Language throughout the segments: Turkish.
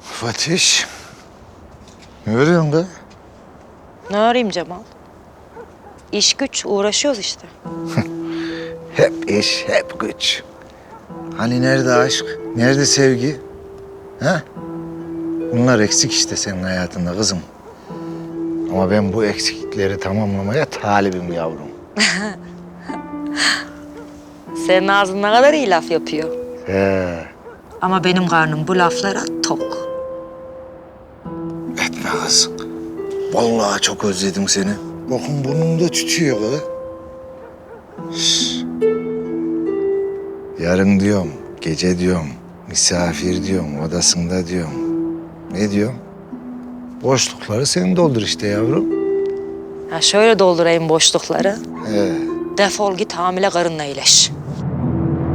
Fatih. Ne örüyorsun da? Ne arayayım Cemal? İş güç uğraşıyoruz işte. Hep iş, hep güç. Hani nerede aşk, nerede sevgi? Ha? Bunlar eksik işte senin hayatında kızım. Ama ben bu eksiklikleri tamamlamaya talibim yavrum. Senin ağzın ne kadar iyi laf yapıyor. He, Ama benim karnım bu laflara tok. etme kız. Vallahi çok özledim seni. Bakın burnumda tütüyor kız. Yarın diyorum, gece diyorum, misafir diyorum, odasında diyorum. Ne diyorum? Boşlukları sen doldur işte yavrum. Ha şöyle doldurayım boşlukları. He. Defol git hamile karınla iyileş.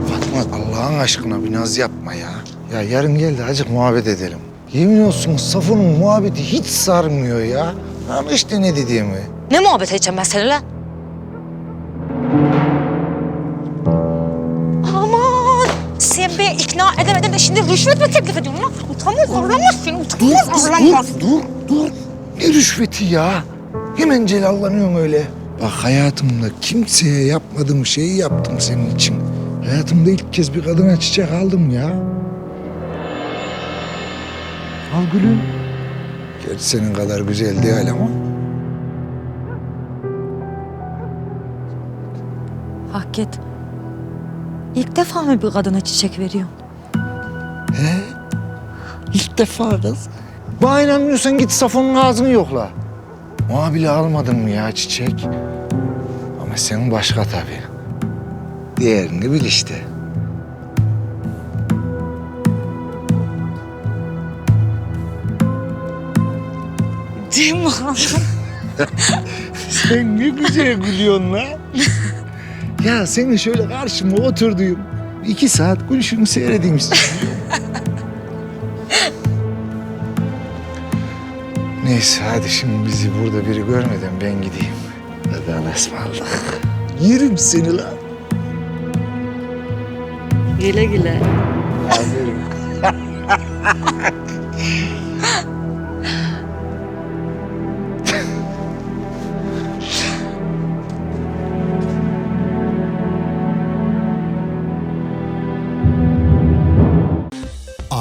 Fatma Allah'ın aşkına bir naz yapma ya. Ya yarın gel de azıcık muhabbet edelim. Yemin olsun Safo'nun muhabbeti hiç sarmıyor ya. Ama işte ne dediğimi. Ne muhabbet edeceğim ben seninle? Aman sen beni ikna edemedin de şimdi rüşvet mi teklif ediyorsun lan? Utanmaz, arlamazsın, utanmaz, arlamaz. dur, dur. Ne rüşveti ya? Hemen celallanıyorsun öyle. Bak hayatımda kimseye yapmadığım şeyi yaptım senin için. Hayatımda ilk kez bir kadına çiçek aldım ya. Al gülüm. Gerçi senin kadar güzel değil ama. Hakikat. İlk defa mı bir kadına çiçek veriyorsun? He? İlk defa kız. Bana inanmıyorsan git Safon'un ağzını yokla. Ona bile almadım ya çiçek. Ama senin başka tabii. Diğerini bil işte. Değil mi? Sen ne güzel gülüyorsun la. ya senin şöyle karşıma oturduğum iki saat gülüşünü seyredeyim istiyorum. Neyse hadi şimdi bizi burada biri görmeden ben gideyim. Hadi ısmarladık. Yerim seni lan. güle güle. Aferin.